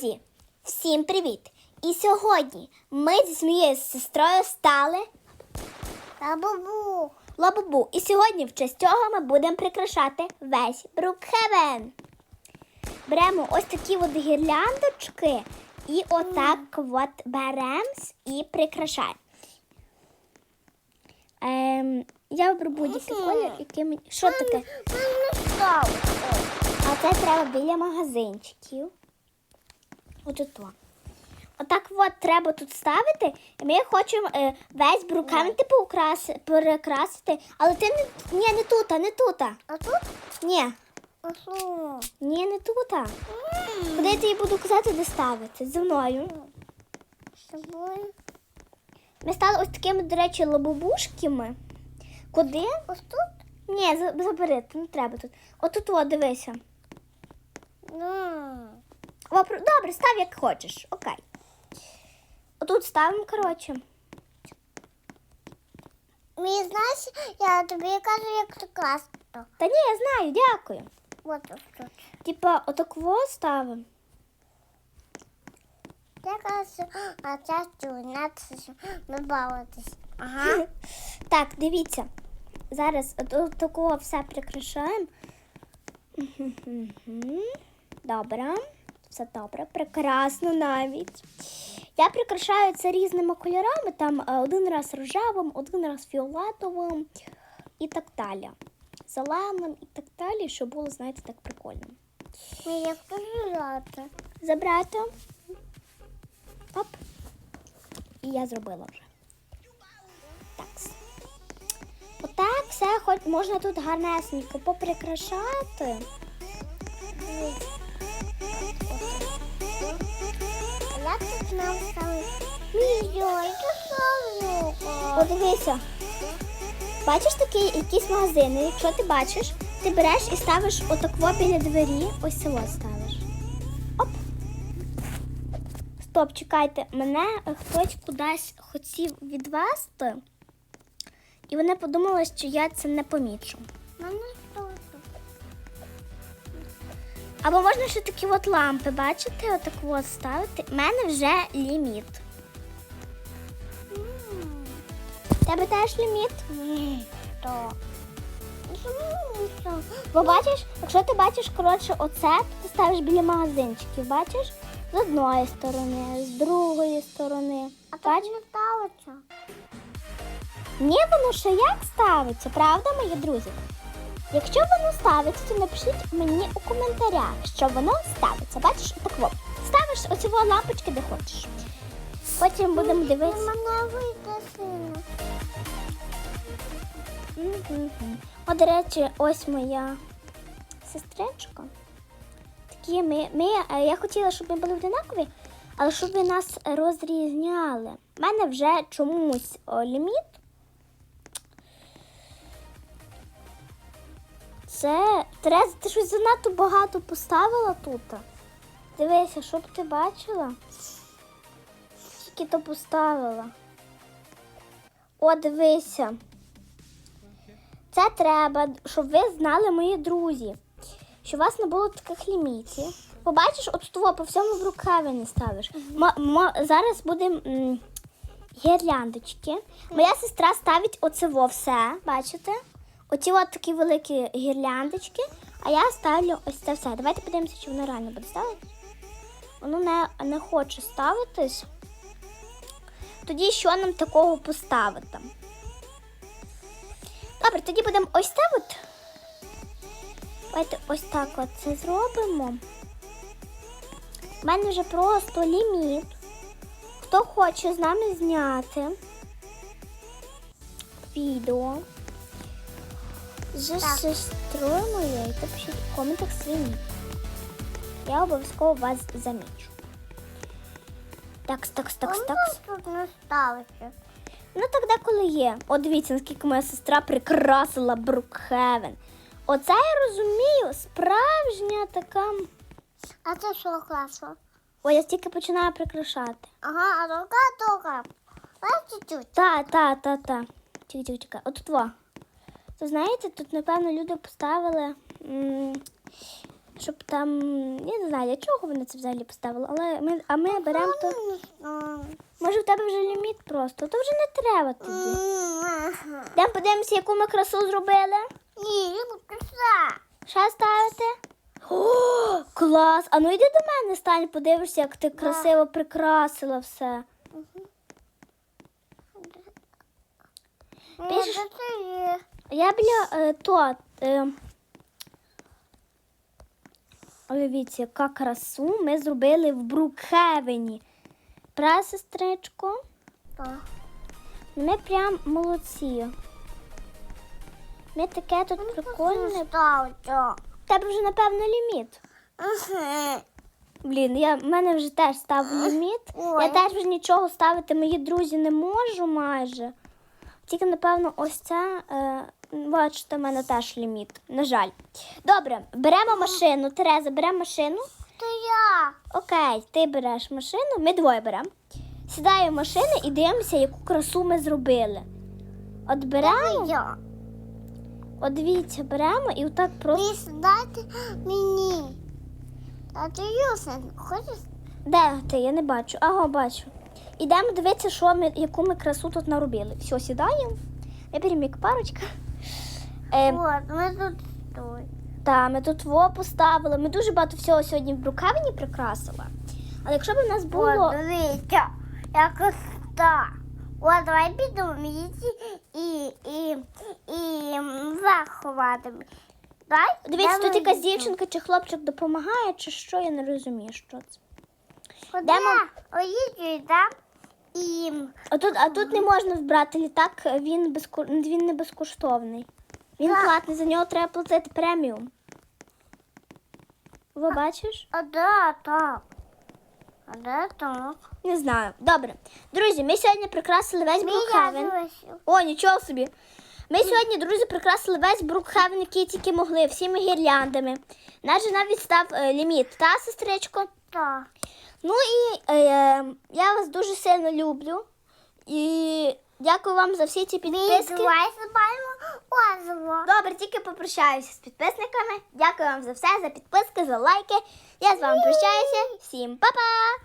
Друзі, всім привіт! І сьогодні ми зі моєю сестрою стали Та-бу-бу. лабубу. І сьогодні в честь цього ми будемо прикрашати весь Брукхевен. Беремо ось такі от гірляндочки і отак от беремо і прикрашаємо. Ем, я оберу будь-який колір, який мені. Що таке? А це треба біля магазинчиків. Отут. Отак от треба тут ставити. І ми хочемо е, весь бруками типу украси, перекрасити. Але ти не. Ні, не тут, не тут. А тут? Ні, А що? ні, не тут. Куди я тобі буду казати, де ставити? За мною. З тобою. Ми стали ось такими, до речі, лабубушками. Куди? Ось тут? Ні, забери, не треба тут. Отут, от, дивися. Да. Добре, став як хочеш. Окей. Отут ставимо, коротше. Мені знаєш, я тобі кажу, як це класно. Та ні, я знаю, дякую. От ось тут. Типа, отакво ставимо. Я кажу, а це чуня, ми бавитись. Ага. Так, дивіться. Зараз от такого все прикрашаємо. Добре. Все добре, прекрасно навіть. Я прикрашаю це різними кольорами. Там е, один раз рожевим, один раз фіолетовим і так далі. Зеленим і так далі, щоб було, знаєте, так прикольно. Як пожирати. Забрати. Оп. І я зробила вже. Так. Отак все хоч можна тут гарнесенько поприкрашати. Як тут нам ставити? Мільйон, славно. Подивися. Бачиш такі якісь магазини, якщо ти бачиш, ти береш і ставиш отакво біля двері, ось село ставиш. Оп. Стоп, чекайте, мене хтось кудись хотів відвести, і вони подумали, що я це не помічу. Або можна ще такі от лампи, бачите, отак от ставити. У мене вже ліміт. У Тебе теж ліміт? Ні, то. Бо бачиш, якщо ти бачиш, коротше, оце, то ти ставиш біля магазинчиків, бачиш? З одної сторони, з другої сторони. А тут не ставиться. Ні, воно ще як ставиться, правда, мої друзі? Якщо воно ставиться, то напишіть мені у коментарях, що воно ставиться. Бачиш, отак от. Ставиш оці лампочки, де хочеш. Потім будемо дивитися. Мене вийде сильно. О, до речі, ось моя сестричка. Такі ми, ми, е, я хотіла, щоб ми були одинакові, але щоб ви нас розрізняли. У мене вже чомусь ліміт. Це Тереза, ти щось занадто багато поставила тут. Дивися, щоб ти бачила. Скільки то поставила. О, дивися. Це треба, щоб ви знали, мої друзі, що у вас не було таких лімітів. Побачиш, от того по всьому в рукаві не ставиш. Мо- зараз буде м, гірляндочки. Моя сестра ставить оцево все, бачите? Оці от такі великі гірляндочки, а я ставлю ось це все. Давайте подивимося, чи воно реально буде ставити. Воно не, не хоче ставитись. Тоді що нам такого поставити? Добре, тоді будемо ось це от. Давайте ось так от це зробимо. У мене вже просто ліміт. Хто хоче з нами зняти відео з Так. сестрою моєю, то пишіть в коментах свій нік. Я обов'язково вас замічу. Такс, такс, такс, такс. тут не ставиться. Ну так деколи є. От дивіться, наскільки моя сестра прикрасила Брукхевен. Оце я розумію, справжня така. А це що класно? Ой, я тільки починаю прикрашати. Ага, а рука только. Ось чуть-чуть. Та, та, та, та. Чекай, чекай, чекай. От во. То знаєте, тут, напевно, люди поставили щоб там. Я не знаю, для чого вони це взагалі поставили, але ми, а ми беремо то. Може, в тебе вже ліміт просто, то вже не треба тоді. Йдемо подивимося, яку ми красу зробили. Ні, краса. Ще ставити? О, клас! А ну йди до мене, стань, подивишся, як ти красиво прикрасила все. Є. Я е, то. Е, ой, дивіться, яка красу ми зробили в Брукхевені. Правда, сестричко? Так. Ми прям молодці. Ми таке тут прикольне. Тебе вже, напевно, ліміт. Ага. Блін, я, в мене вже теж став ліміт. Ой. Я теж вже нічого ставити, мої друзі, не можу майже. Тільки, напевно, ось це, е, бачите, в мене теж ліміт. На жаль. Добре, беремо машину. Тереза, беремо машину. То я. Окей, ти береш машину, ми двоє беремо. Сідаємо в машину і дивимося, яку красу ми зробили. От беремо, Я. от дивіться, беремо і отак просто. Міс, дайте мені. А ти Юсен, хочеш? Де ти? Я не бачу. Ага, бачу. Ідемо дивитися, що ми, яку ми красу тут наробили. Все, сідаємо. Я беремо як парочка. Е, От, ми тут стой. та, ми тут во поставили. Ми дуже багато всього сьогодні в Брукавені прикрасили. Але якщо б у нас було. От, дивіться, якось так. От, давай підемо і, і, і заховати. Дай, Дивіться, тут якась дівчинка чи хлопчик допомагає, чи що, я не розумію, що це. Йдемо. Оїдь, да? І А тут, а тут не можна вбрати літак, він, безку... він не безкоштовний. Він Так. платний, за нього треба платити преміум. Ви бачиш? а де так? А де так? Не знаю. Добре. Друзі, ми сьогодні прикрасили весь Брукхевен. О, нічого собі. Ми сьогодні, друзі, прикрасили весь Брукхевен, який тільки могли, всіми гірляндами. Наш же навіть став е, ліміт, та, сестричко? Так. Ну і е, я вас дуже сильно люблю. І дякую вам за всі ці підписки. Добре, тільки попрощаюся з підписниками. Дякую вам за все, за підписки, за лайки. Я з вами прощаюся. Всім па-па!